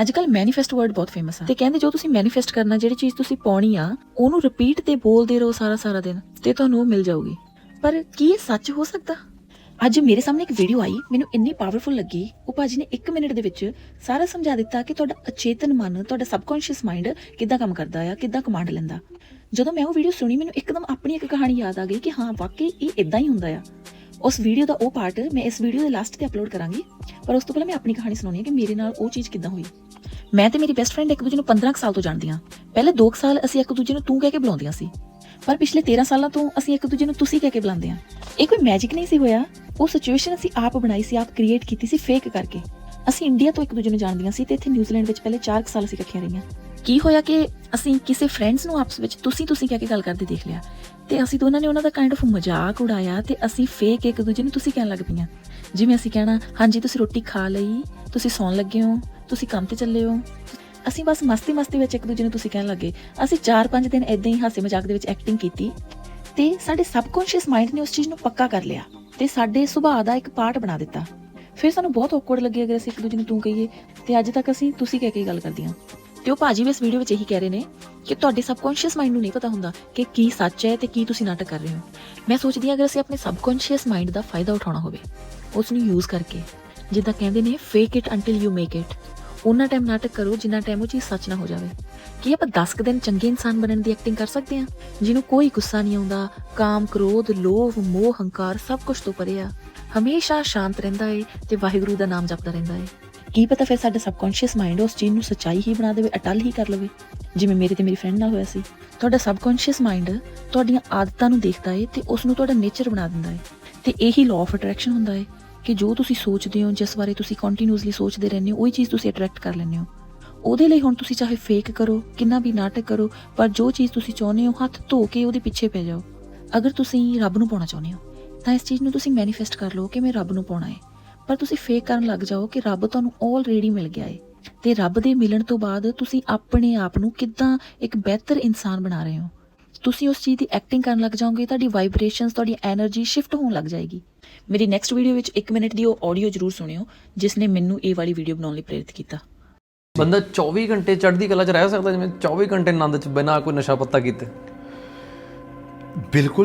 ਅੱਜ ਕੱਲ manifest word ਬਹੁਤ ਫੇਮਸ ਆ। ਤੇ ਕਹਿੰਦੇ ਜੋ ਤੁਸੀਂ ਮੈਨੀਫੈਸਟ ਕਰਨਾ, ਜਿਹੜੀ ਚੀਜ਼ ਤੁਸੀਂ ਪਾਉਣੀ ਆ, ਉਹਨੂੰ ਰਿਪੀਟ ਤੇ ਬੋਲਦੇ ਰਹੋ ਸਾਰਾ ਸਾਰਾ ਦਿਨ ਤੇ ਤੁਹਾਨੂੰ ਉਹ ਮਿਲ ਜਾਊਗੀ। ਪਰ ਕੀ ਇਹ ਸੱਚ ਹੋ ਸਕਦਾ? ਅੱਜ ਮੇਰੇ ਸਾਹਮਣੇ ਇੱਕ ਵੀਡੀਓ ਆਈ, ਮੈਨੂੰ ਇੰਨੀ ਪਾਵਰਫੁਲ ਲੱਗੀ। ਉਹ ਭਾਜੀ ਨੇ 1 ਮਿੰਟ ਦੇ ਵਿੱਚ ਸਾਰਾ ਸਮਝਾ ਦਿੱਤਾ ਕਿ ਤੁਹਾਡਾ ਅਚੇਤਨ ਮਨ, ਤੁਹਾਡਾ ਸਬਕੌਂਸ਼ੀਅਸ ਮਾਈਂਡ ਕਿੱਦਾਂ ਕੰਮ ਕਰਦਾ ਆ, ਕਿੱਦਾਂ ਕਮਾਂਡ ਲੈਂਦਾ। ਜਦੋਂ ਮੈਂ ਉਹ ਵੀਡੀਓ ਸੁਣੀ, ਮੈਨੂੰ ਇੱਕਦਮ ਆਪਣੀ ਇੱਕ ਕਹਾਣੀ ਯਾਦ ਆ ਗਈ ਕਿ ਹਾਂ, ਵਾਕਈ ਇਹ ਇਦਾਂ ਹੀ ਹੁੰਦਾ ਆ। ਉਸ ਵੀਡੀਓ ਦਾ ਉਹ ਪਾਰਟ ਮੈਂ ਇਸ ਵੀਡੀਓ ਦੇ ਲਾਸਟ ਤੇ ਅਪਲੋਡ ਕਰਾਂਗੀ। ਪਰ ਉਸ ਤੋਂ ਪਹਿਲਾਂ ਮੈਂ ਆਪਣੀ ਕਹਾਣੀ ਸੁਣਾਉਣੀ ਹੈ ਕਿ ਮੇਰੇ ਨਾਲ ਉਹ ਚੀਜ਼ ਕਿੱਦਾਂ ਹੋਈ। ਮੈਂ ਤੇ ਮੇਰੀ ਬੈਸਟ ਫਰੈਂਡ ਇੱਕ ਦੂਜੇ ਨੂੰ 15 ਕੁ ਸਾਲ ਤੋਂ ਜਾਣਦੀਆਂ ਪਹਿਲੇ 2 ਸਾਲ ਅਸੀਂ ਇੱਕ ਦੂਜੇ ਨੂੰ ਤੂੰ ਕਹਿ ਕੇ ਬੁਲਾਉਂਦੀਆਂ ਸੀ। ਪਰ ਪਿਛਲੇ 13 ਸਾਲਾਂ ਤੋਂ ਅਸੀਂ ਇੱਕ ਦੂਜੇ ਨੂੰ ਤੁਸੀਂ ਕਹਿ ਕੇ ਬੁਲਾਉਂਦੇ ਹਾਂ। ਇਹ ਕੋਈ ਮੈਜਿਕ ਨਹੀਂ ਸੀ ਹੋਇਆ। ਉਹ ਸਿਚੁਏਸ਼ਨ ਅਸੀਂ ਆਪ ਬਣਾਈ ਸੀ, ਆਪ ਕ੍ਰੀਏਟ ਕੀਤੀ ਸੀ ਫੇਕ ਕਰਕੇ। ਅਸੀਂ ਇੰਡੀਆ ਤੋਂ ਇੱਕ ਦੂਜੇ ਨੂੰ ਜਾਣਦੀਆਂ ਸੀ ਤੇ ਇੱਥੇ ਨਿਊਜ਼ੀਲੈਂਡ ਵਿੱਚ ਪਹਿਲੇ 4 ਸਾਲ ਅਸੀਂ ਇਕੱਠੀਆਂ ਰਹੀਆਂ। ਕੀ ਹੋਇਆ ਕਿ ਅਸੀਂ ਕਿਸੇ ਫਰੈਂਡਸ ਨੂੰ ਆਪਸ ਵਿੱਚ ਤੁਸੀਂ ਤੁਸੀਂ ਕਹਿ ਕੇ ਗੱਲ ਕਰਦੇ ਦੇਖ ਲਿਆ। ਤੇ ਅਸੀਂ ਦੋਨਾਂ ਨੇ ਉਹਨਾਂ ਦਾ ਕਾਈਂਡ ਆਫ ਮਜ਼ਾਕ ਉਡਾਇਆ ਤੇ ਅਸੀਂ ਫੇਕ ਇੱਕ ਦੂਜੇ ਨੂੰ ਤੁਸੀਂ ਕਹਿਣ ਲੱਗ ਪਈਆਂ। ਜਿਵੇਂ ਅਸੀਂ ਕਹਿਣਾ, ਹਾਂਜੀ, ਤੁਸੀਂ ਰੋਟੀ ਖਾ ਲਈ, ਤੁਸੀਂ ਸੌਣ ਲੱਗੇ ਹੋ, ਤੁਸੀਂ ਕੰਮ ਤੇ ਚੱਲੇ ਹੋ। ਅਸੀਂ ਬਸ ਮਸਤੀ ਮਸਤੀ ਵਿੱਚ ਇੱਕ ਦੂਜੇ ਨੂੰ ਤੁਸੀਂ ਕਹਿਣ ਲੱਗੇ। ਅਸੀਂ 4-5 ਦਿਨ ਇਦਾਂ ਹੀ ਹਾਸੇ ਮਜ਼ਾਕ ਦੇ ਵਿੱਚ ਐਕਟਿੰਗ ਕੀਤੀ ਤੇ ਸਾਡੇ ਸਬਕੌਂਸ਼ੀਅਸ ਮਾਈਂਡ ਨੇ ਉਸ ਚੀਜ਼ ਨੂੰ ਪੱਕਾ ਕਰ ਲਿਆ ਤੇ ਸਾਡੇ ਸੁਭਾਅ ਦਾ ਇੱਕ ਪਾਰਟ ਬਣਾ ਦਿੱਤਾ। ਫਿਰ ਸਾਨੂੰ ਬਹੁਤ ਔਕਵਰਡ ਲੱਗੀ ਅਗਰ ਅਸੀਂ ਇੱਕ ਦੂਜੇ ਨੂੰ ਤੂੰ ਕਹੀਏ ਤੇ ਅੱਜ ਤੱਕ ਅਸੀਂ ਤੁਸੀਂ ਕਹਿ ਕੇ ਹੀ ਗੱਲ ਕਰਦੀਆਂ। ਤੇ ਉਹ ਭਾਜੀ ਵੀ ਇਸ ਵੀਡੀਓ ਵਿੱਚ ਇਹੀ ਕਹਿ ਰਹੇ ਨੇ ਕਿ ਤੁਹਾਡੇ ਸਬਕੌਂਸ਼ੀਅਸ ਮਾਈਂਡ ਨੂੰ ਨਹੀਂ ਪਤਾ ਹੁੰਦਾ ਕਿ ਕੀ ਸੱਚ ਹੈ ਤੇ ਕੀ ਤੁਸੀਂ ਨਾਟਕ ਕਰ ਰਹੇ ਹੋ। ਮੈਂ ਸੋਚਦੀ ਹਾਂ ਅਗਰ ਅਸੀਂ ਆਪਣੇ ਸਬਕੌਂਸ਼ੀਅਸ ਮਾਈਂਡ ਦਾ ਫਾਇਦਾ ਉਠਾਉਣਾ ਹੋਵੇ ਉਸ ਨੂੰ ਯੂਜ਼ ਕਰਕੇ, ਜਿੱਦਾਂ ਕਹਿੰਦੇ ਨੇ fake it until you make it ਉਹਨਾਂ ਟਾਈਮ ਨਾਟਕ ਕਰੋ, ਜਿੰਨਾ ਟਾਈਮ ਉਹ ਚੀਜ਼ ਸੱਚ ਨਾ ਹੋ ਜਾਵੇ। ਕੀ ਆਪਾਂ 10 ਦਿਨ ਚੰਗੇ ਇਨਸਾਨ ਬਣਨ ਦੀ ਐਕਟਿੰਗ ਕਰ ਸਕਦੇ ਹਾਂ? ਜਿਹਨੂੰ ਕੋਈ ਗੁੱਸਾ ਨਹੀਂ ਆਉਂਦਾ, ਕਾਮ, ਕ੍ਰੋਧ, ਲੋਭ, ਮੋਹ, ਹੰਕਾਰ ਸਭ ਕੁਝ ਤੋਂ ਪਰੇ ਆ। ਹਮੇਸ਼ਾ ਸ਼ਾਂਤ ਰਹਿੰਦਾ ਏ ਤੇ ਵਾਹਿਗੁਰੂ ਦਾ ਨਾਮ ਜਪਦਾ ਰਹਿੰਦਾ ਏ। ਕੀ ਪਤਾ ਫਿਰ ਸਾਡਾ ਸਬਕੌਂਸ਼ੀਅਸ ਮਾਈਂਡ ਉਸ ਚੀਜ਼ ਨੂੰ ਸੱਚਾਈ ਹੀ ਬਣਾ ਦੇਵੇ, ਅਟਲ ਹੀ ਕਰ ਲਵੇ। ਜਿਵੇਂ ਮੇਰੇ ਤੇ ਮੇਰੀ ਫਰੈਂਡ ਨਾਲ ਹੋਇਆ ਸੀ। ਤੁਹਾਡਾ ਸਬਕੌਂਸ਼ੀਅਸ ਮਾਈਂਡ ਤੁਹਾਡੀਆਂ ਆਦਤਾਂ ਨੂੰ ਦੇਖਦਾ ਏ ਤੇ ਉਸ ਨੂੰ ਤੁਹਾਡਾ ਨੇਚਰ ਬਣਾ ਦਿੰਦਾ ਏ। ਤੇ ਇਹੀ ਲਾਅ ਆਫ ਅਟਰੈਕਸ਼ਨ ਹੁੰਦਾ ਏ ਕਿ ਜੋ ਤੁਸੀਂ ਸੋਚਦੇ ਹੋ, ਜਿਸ ਬਾਰੇ ਤੁਸੀਂ ਕੰਟੀਨਿਊਸਲੀ ਸੋਚਦੇ ਰਹਿੰਦੇ ਹੋ, ਉਹੀ ਚੀਜ਼ ਤੁਸੀਂ ਅਟਰੈਕਟ ਕਰ ਲੈਂਦੇ ਹੋ। ਉਹਦੇ ਲਈ ਹੁਣ ਤੁਸੀਂ ਚਾਹੇ ਫੇਕ ਕਰੋ, ਕਿੰਨਾ ਵੀ ਨਾਟਕ ਕਰੋ, ਪਰ ਜੋ ਚੀਜ਼ ਤੁਸੀਂ ਚਾਹੁੰਦੇ ਹੋ, ਹੱਥ ਧੋ ਕੇ ਉਹਦੇ ਪਿੱਛੇ ਪੈ ਜਾਓ। ਅਗਰ ਤੁਸੀਂ ਰੱਬ ਨੂੰ ਪਾਉਣਾ ਚਾਹੁੰਦੇ ਹੋ, ਤਾਂ ਇਸ ਚੀਜ਼ ਨੂੰ ਤੁਸੀਂ ਮੈਨੀਫੈਸਟ ਕਰ ਲਓ ਕਿ ਮੈਂ ਰੱਬ ਨੂੰ ਪਾਉਣਾ ਹੈ ਪਰ ਤੁਸੀਂ ਫੇਕ ਕਰਨ ਲੱਗ ਜਾਓ ਕਿ ਰੱਬ ਤੁਹਾਨੂੰ ਆਲਰੇਡੀ ਮਿਲ ਗਿਆ ਏ। ਤੇ ਰੱਬ ਦੇ ਮਿਲਣ ਤੋਂ ਬਾਅਦ ਤੁਸੀਂ ਆਪਣੇ ਆਪ ਨੂੰ ਕਿੱਦਾਂ ਇੱਕ ਬਿਹਤਰ ਇਨਸਾਨ ਬਣਾ ਰਹੇ ਹੋ। ਤੁਸੀਂ ਉਸ ਚੀਜ਼ ਦੀ ਐਕਟਿੰਗ ਕਰਨ ਲੱਗ ਜਾਓਗੇ ਤੁਹਾਡੀ ਵਾਈਬ੍ਰੇਸ਼ਨਸ ਤੁਹਾਡੀ એનર્ਜੀ ਸ਼ਿਫਟ ਹੋਣ ਲੱਗ ਜਾਏਗੀ। ਮੇਰੀ ਨੈਕਸਟ ਵੀਡੀਓ ਵਿੱਚ 1 ਮਿੰਟ ਦੀ ਉਹ ਆਡੀਓ ਜ਼ਰੂਰ ਸੁਣਿਓ ਜਿਸ ਨੇ ਮੈਨੂੰ ਇਹ ਵਾਲੀ ਵੀਡੀਓ ਬਣਾਉਣ ਲਈ ਪ੍ਰੇਰਿਤ ਕੀਤਾ। ਬੰਦਾ 24 ਘੰਟੇ ਚੜ੍ਹਦੀ ਕਲਾ 'ਚ ਰਹਿ ਸਕਦਾ ਜਿਵੇਂ 24 ਘੰਟੇ ਆਨੰਦ 'ਚ ਬਿਨਾਂ ਕੋਈ ਨਸ਼ਾ ਪੱਤਾ ਕੀਤੇ। ਬਿਲਕੁਲ